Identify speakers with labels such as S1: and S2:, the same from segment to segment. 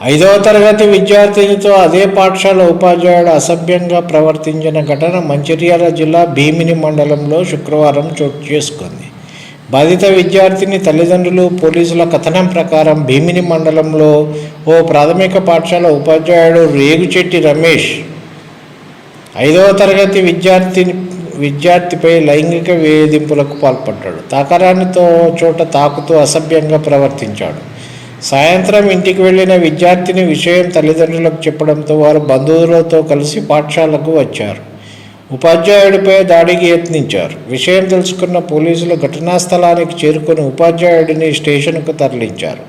S1: ఐదవ తరగతి విద్యార్థినితో అదే పాఠశాల ఉపాధ్యాయుడు అసభ్యంగా ప్రవర్తించిన ఘటన మంచిర్యాల జిల్లా భీమిని మండలంలో శుక్రవారం చోటు చేసుకుంది. బాధిత విద్యార్థిని తల్లిదండ్రులు పోలీసుల కథనం ప్రకారం భీమిని మండలంలో ఓ ప్రాథమిక పాఠశాల ఉపాధ్యాయుడు రేగుచెట్టి రమేష్ ఐదవ తరగతి విద్యార్థి విద్యార్థిపై లైంగిక వేధింపులకు పాల్పడ్డాడు. తాకరానితో చోట తాకుతూ అసభ్యంగా ప్రవర్తించాడు. సాయంత్రం ఇంటికి వెళ్ళిన విద్యార్థిని విషయం తల్లిదండ్రులకు చెప్పడంతో వారు బంధువులతో కలిసి పాఠశాలకు వచ్చారు. ఉపాధ్యాయుడిపై దాడికి యత్నించారు. విషయం తెలుసుకున్న పోలీసులు ఘటనా స్థలానికి చేరుకొని ఉపాధ్యాయుడిని స్టేషన్కు తరలించారు.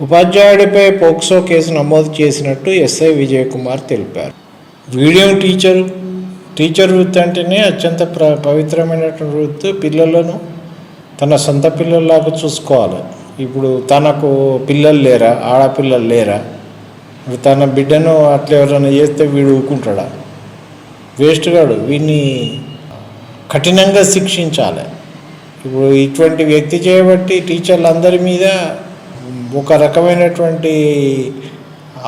S1: ఉపాధ్యాయుడిపై పోక్సో కేసు నమోదు చేసినట్టు ఎస్ఐ విజయకుమార్ తెలిపారు. వీడియో టీచరు టీచర్ వృత్తి అంటేనే అత్యంత ప్ర పవిత్రమైనటువంటి వృత్తి. పిల్లలను తన సొంత పిల్లల్లాగా చూసుకోవాలి. ఇప్పుడు తనకు పిల్లలు లేరా ఆడపిల్లలు లేరా? తన బిడ్డను అట్లా ఎవరైనా చేస్తే వీడు ఊరుకుంటాడా? వేస్ట్ గాడు వీడిని కఠినంగా శిక్షించాలి. ఇప్పుడు ఇటువంటి వ్యక్తి చేయబట్టి టీచర్లందరి మీద ఒక రకమైనటువంటి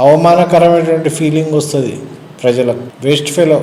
S1: అవమానకరమైనటువంటి ఫీలింగ్ వస్తుంది ప్రజలకు. Waste fellow